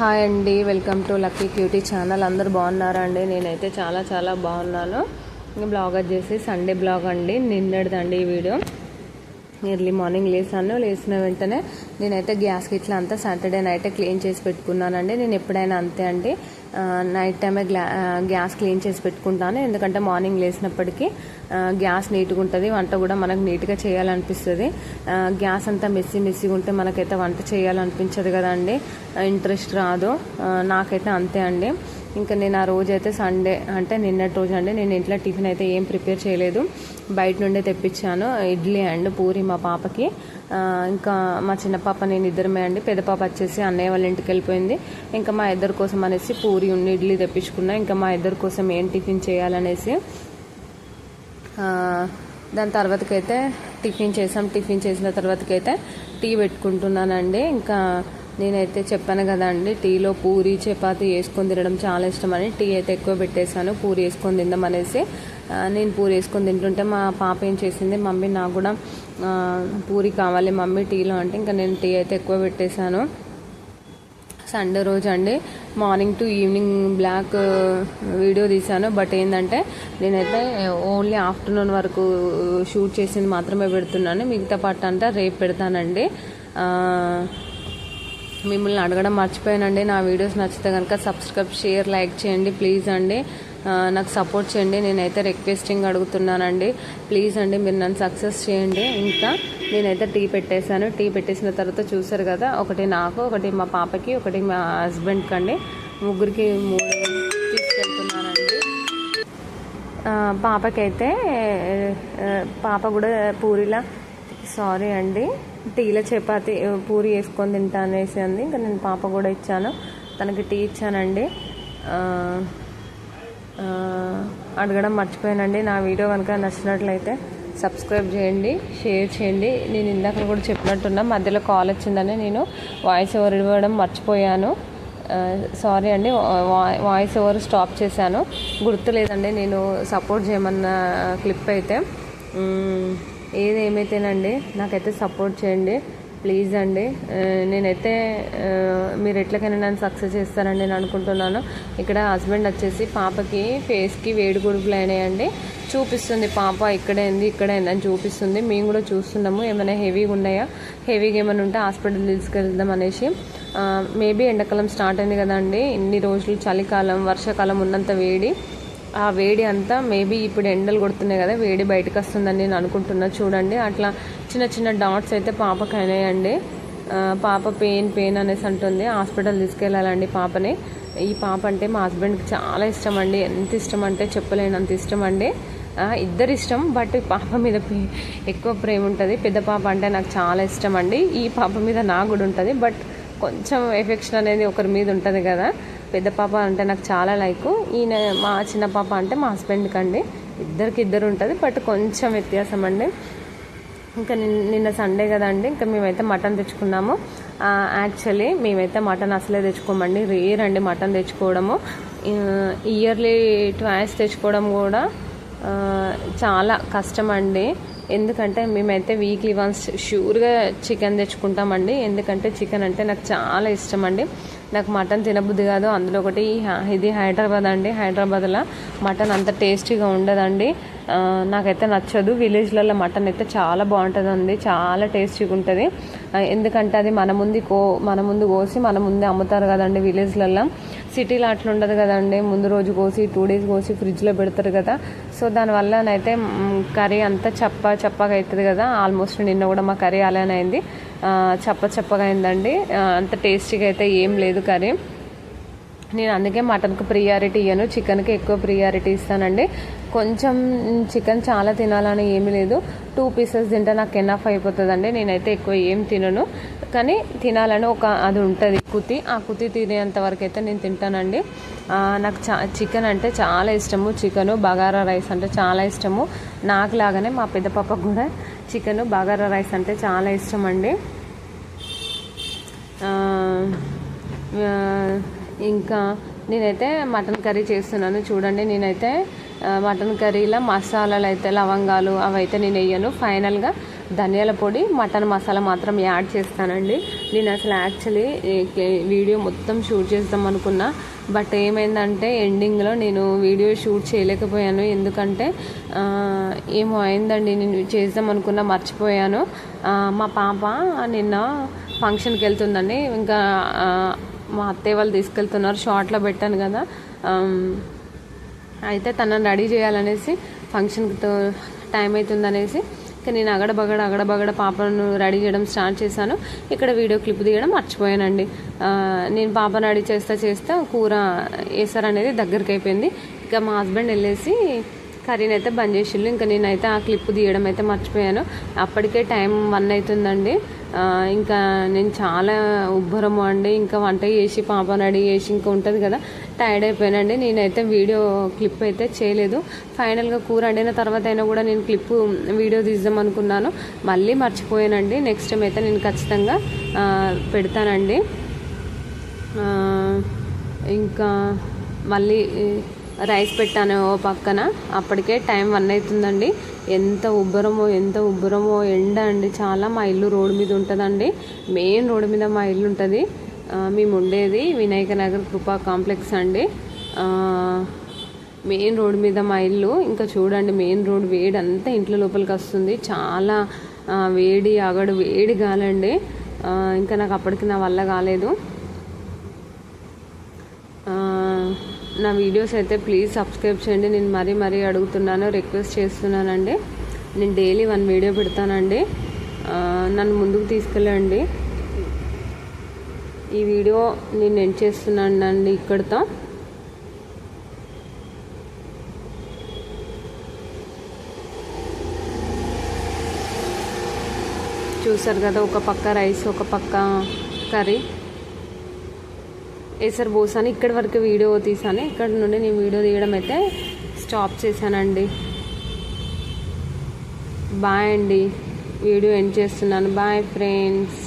Hi అండి welcome to Lucky Cutie channel. అందరు బాగున్నారా అండి? నేనైతే చాలా చాలా బాగున్నాను. ఇంకా బ్లాగ్ వచ్చేసి సండే బ్లాగ్ అండి. నిన్నటిదండి ఈ వీడియో. Early morning లేసాను. లేచిన వెంటనే నేనైతే గ్యాస్కి ఇట్లా అంతా సాటర్డే నైట్ క్లీన్ చేసి పెట్టుకున్నానండి. నేను ఎప్పుడైనా అంతే అండి. నైట్ టైమే గ్లా గ్యాస్ క్లీన్ చేసి పెట్టుకుంటాను. ఎందుకంటే మార్నింగ్ లేసినప్పటికీ గ్యాస్ నీట్గా ఉంటుంది. వంట కూడా మనకు నీట్గా చేయాలనిపిస్తుంది. గ్యాస్ అంతా మెస్సి మెస్సిగా ఉంటే మనకైతే వంట చేయాలనిపించదు కదండి. ఇంట్రెస్ట్ రాదు. నాకైతే అంతే అండి. ఇంకా నేను ఆ రోజు అయితే సండే అంటే నిన్నటి రోజు అండి నేను ఇంట్లో టిఫిన్ అయితే ఏం ప్రిపేర్ చేయలేదు. బయట నుండే తెప్పించాను ఇడ్లీ అండ్ పూరి మా పాపకి. ఇంకా మా చిన్న పాప నేను ఇద్దరమే అండి పెద్ద పాప వచ్చేసి అన్నయ్య వాళ్ళ ఇంటికి వెళ్ళిపోయింది. ఇంకా మా ఇద్దరి కోసం అనేసి పూరి ఉండి ఇడ్లీ తెప్పించుకున్నా. ఇంకా మా ఇద్దరి కోసం ఏం టిఫిన్ చేయాలనేసి దాని తర్వాతకైతే టిఫిన్ చేసాం టిఫిన్ చేసిన తర్వాతకైతే టీ పెట్టుకుంటున్నానండి. ఇంకా నేనైతే చెప్పాను కదండి టీలో పూరి చపాతి వేసుకొని తినడం చాలా ఇష్టం అని టీ అయితే ఎక్కువ పెట్టేశాను పూరి వేసుకొని తిందాం అనేసి. నేను పూరి వేసుకొని తింటుంటే మా పాప ఏం చేసింది మమ్మీ నాకు కూడా పూరి కావాలి మమ్మీ టీలో అంటే ఇంకా నేను టీ అయితే ఎక్కువ పెట్టేశాను. సండే రోజు అండి morning to evening vlog video తీశాను. బట్ ఏంటంటే నేనైతే ఓన్లీ ఆఫ్టర్నూన్ వరకు షూట్ చేసింది మాత్రమే పెడుతున్నాను. మిగతా పార్ట్ అంతా రేపు పెడతానండి. మిమ్మల్ని అడగడం మర్చిపోయానండి. నా వీడియోస్ నచ్చితే కనుక సబ్స్క్రైబ్ షేర్ లైక్ చేయండి. ప్లీజ్ అండి. నాకు సపోర్ట్ చేయండి. నేనైతే రిక్వెస్టింగ్ అడుగుతున్నానండి. ప్లీజ్ అండి మీరు నన్ను సక్సెస్ చేయండి. ఇంకా నేనైతే టీ పెట్టేశాను. టీ పెట్టేసిన తర్వాత చూసారు కదా ఒకటి నాకు ఒకటి మా పాపకి ఒకటి మా హస్బెండ్కి అండి. ముగ్గురికి మూడు తీసుకెళ్తున్నానండి. పాపకైతే పాప కూడా పూరిలా సారీ అండి. టీలో చపాతి పూరి వేసుకొని తింటా అనేసి అంది. ఇంకా నేను పాప కూడా ఇచ్చాను. తనకి టీ ఇచ్చానండి. అడగడం మర్చిపోయానండి. నా వీడియో కనుక నచ్చినట్లయితే సబ్స్క్రైబ్ చేయండి షేర్ చేయండి. నేను ఇందాక కూడా చెప్పినట్టున్నా మధ్యలో కాల్ వచ్చిందని నేను వాయిస్ ఓవర్ ఇవ్వడం మర్చిపోయాను. సారీ అండి. వాయిస్ ఓవర్ స్టాప్ చేశాను. గుర్తులేదండి నేను సపోర్ట్ చేయమన్న క్లిప్ అయితే. ఏది ఏమైతేనండి నాకైతే సపోర్ట్ చేయండి ప్లీజ్ అండి. నేనైతే మీరు ఎట్లకైనా నన్ను సక్సెస్ చేస్తారని నేను అనుకుంటున్నాను. ఇక్కడ హస్బెండ్ వచ్చేసి పాపకి ఫేస్కి వేడి గుడుపులు అయినాయండి. చూపిస్తుంది పాప ఇక్కడైంది ఇక్కడైంది ఇక్కడే అని చూపిస్తుంది. మేము కూడా చూస్తున్నాము ఏమైనా హెవీగా ఉన్నాయా? హెవీగా ఏమైనా ఉంటే హాస్పిటల్ తీసుకెళ్దాం అనేసి. మేబీ ఎండాకాలం స్టార్ట్ అయింది కదండి. ఇన్ని రోజులు చలికాలం వర్షాకాలం ఉన్నంత వేడి. ఆ వేడి అంతా మేబీ ఇప్పుడు ఎండలు కొడుతున్నాయి కదా వేడి బయటకు వస్తుందని నేను అనుకుంటున్నా. చూడండి అట్లా చిన్న చిన్న డాట్స్ అయితే పాపకు అయినాయండి పాప పెయిన్ పెయిన్ అనేసి అంటుంది. హాస్పిటల్ తీసుకెళ్ళాలండి పాపని. ఈ పాప అంటే మా హస్బెండ్కి చాలా ఇష్టం అండి ఎంత ఇష్టం అంటే చెప్పలేనంత ఇష్టం అండి. ఇద్దరు ఇష్టం బట్ పాప మీద ఎక్కువ ప్రేమ ఉంటుంది. పెద్ద పాప అంటే నాకు చాలా ఇష్టం అండి. ఈ పాప మీద నాకు కూడా ఉంటుంది బట్ కొంచెం ఎఫెక్షన్ అనేది ఒకరి మీద ఉంటుంది కదా. పెద్ద పాప అంటే నాకు చాలా లైక్. ఈయన మా చిన్న పాప అంటే మా హస్బెండ్కి అండి ఇద్దరికి ఇద్దరు ఉంటుంది బట్ కొంచెం వ్యత్యాసం అండి. ఇంకా నిన్న సండే కదండి ఇంకా మేమైతే మటన్ తెచ్చుకున్నాము. యాక్చువల్లీ మేమైతే మటన్ అసలే తెచ్చుకోమండి రేర్ అండి మటన్ తెచ్చుకోవడము. ఇయర్లీ ట్వైస్ తెచ్చుకోవడం కూడా చాలా కష్టం అండి. ఎందుకంటే మేమైతే వీక్లీ వన్స్ షూర్గా చికెన్ తెచ్చుకుంటామండి. ఎందుకంటే చికెన్ అంటే నాకు చాలా ఇష్టం అండి. నాకు మటన్ తినబుద్ధి కాదు. అందులో ఒకటి హ- ఇది హైదరాబాద్ అండి. హైదరాబాద్లో మటన్ అంత టేస్టీగా ఉండదండి. నాకైతే నచ్చదు. విలేజ్లలో మటన్ అయితే చాలా బాగుంటుందండి. చాలా టేస్టీగా ఉంటుంది. ఎందుకంటే అది మన ముందు కో మన ముందు కోసి మన ముందే అమ్ముతారు కదండి విలేజ్లలో. సిటీలో అట్లా ఉండదు కదండి. ముందు రోజు కోసి టూ డేస్ కోసి ఫ్రిడ్జ్లో పెడతారు కదా. సో దానివల్లనైతే కర్రీ అంతా చప్ప చప్పగా అవుతుంది కదా. ఆల్మోస్ట్ నిన్న కూడా మా కర్రీ అలానే అయింది. చప్ప చప్పగా అయిందండి. అంత టేస్టీగా అయితే ఏం లేదు కర్రీ నేను అందుకే మటన్కి ప్రియారిటీ ఇయ్యను. చికెన్కి ఎక్కువ ప్రియారిటీ ఇస్తానండి. కొంచెం చికెన్ చాలా తినాలని ఏమీ లేదు. టూ పీసెస్ తింటే నాకు ఎనఫ్ అయిపోతుందండి. నేనైతే ఎక్కువ ఏం తినను. కానీ తినాలని ఒక అది ఉంటుంది కుతి. ఆ కుతి తినేంత వరకు అయితే నేను తింటానండి. నాకు చా చికెన్ అంటే చాలా ఇష్టము. చికెను బగారా రైస్ అంటే చాలా ఇష్టము. నాకు లాగానే మా పెద్ద పాపకు కూడా చికెను బగారా రైస్ అంటే చాలా ఇష్టం అండి ఇంకా నేనైతే మటన్ కర్రీ చేస్తున్నాను. చూడండి నేనైతే మటన్ కర్రీలో మసాలాలు అయితే లవంగాలు అవైతే నేను వేయను. ఫైనల్గా ధనియాల పొడి మటన్ మసాలా మాత్రం యాడ్ చేస్తానండి. నేను అసలు యాక్చువల్లీ వీడియో మొత్తం షూట్ చేద్దాం అనుకున్నా. బట్ ఏమైందంటే ఎండింగ్లో నేను వీడియో షూట్ చేయలేకపోయాను. ఎందుకంటే ఏమో అయిందండి నేను చేద్దాం అనుకున్నా మర్చిపోయాను. మా పాప నిన్న ఫంక్షన్కి వెళ్తుందండి. ఇంకా మా అత్తయ్య వాళ్ళు తీసుకెళ్తున్నారు షార్ట్లో పెట్టాను కదా. అయితే తనని రెడీ చేయాలనేసి ఫంక్షన్తో టైం అవుతుందనేసి ఇంకా నేను అగడబగడ అగడబగడ పాపను రెడీ చేయడం స్టార్ట్ చేశాను. ఇక్కడ వీడియో క్లిప్ తీయడం మర్చిపోయానండి. నేను పాపను రెడీ చేస్తా చేస్తా కూర వేసారనేది దగ్గరికి అయిపోయింది. ఇంకా మా హస్బెండ్ వెళ్ళేసి కర్రీని అయితే బంద్ చేసిళ్ళు. ఇంకా నేనైతే ఆ క్లిప్ తీయడం అయితే మర్చిపోయాను. అప్పటికే టైం వన్ అవుతుందండి. ఇంకా నేను చాలా ఉబ్బరము అండి. ఇంకా వంట చేసి పాప రెడీ చేసి ఇంకా ఉంటుంది కదా టైర్డ్ అయిపోయానండి. నేనైతే వీడియో క్లిప్ అయితే చేయలేదు. ఫైనల్గా కూర వండిన తర్వాత అయినా కూడా నేను క్లిప్ వీడియో తీద్దాం అనుకున్నాను. మళ్ళీ మర్చిపోయానండి. నెక్స్ట్ టైం అయితే నేను ఖచ్చితంగా పెడతానండి. ఇంకా మళ్ళీ రైస్ పెట్టాను ఓ పక్కన. అప్పటికే టైం వన్ అవుతుందండి. ఎంత ఉబ్బరమో ఎంత ఉబ్బరమో ఎండ అండి. చాలా మా ఇల్లు రోడ్డు మీద ఉంటుందండి. మెయిన్ రోడ్డు మీద మా ఇల్లు ఉంటుంది. మేము ఉండేది వినాయక నగర్ కృపా కాంప్లెక్స్ అండి. మెయిన్ రోడ్ మీద మా ఇల్లు. ఇంకా చూడండి మెయిన్ రోడ్ వేడి అంతా ఇంట్లో లోపలికి వస్తుంది. చాలా వేడి అగడు వేడి కాలండి ఇంకా నాకు అప్పటికి నా వల్ల కాలేదు ఆ, నా వీడియోస్ అయితే ప్లీజ్ సబ్స్క్రైబ్ చేయండి. నేను మరీ మరీ అడుగుతున్నాను రిక్వెస్ట్ చేస్తున్నానండి. నేను డైలీ వన్ వీడియో పెడతానండి. నన్ను ముందుకు తీసుకెళ్ళండి. ఈ వీడియో నేను ఎండ్ చేస్తున్నాను అండి ఇక్కడితో. చూసారు కదా ఒక పక్క రైస్ ఒక పక్క కర్రీ. వేసర్ పోసాను ఇక్కడి వరకు వీడియో తీసాను. ఇక్కడ నుండి నేను వీడియో తీయడం అయితే స్టాప్ చేశానండి. బాయ్ అండి. వీడియో ఎండ్ చేస్తున్నాను. Bye friends.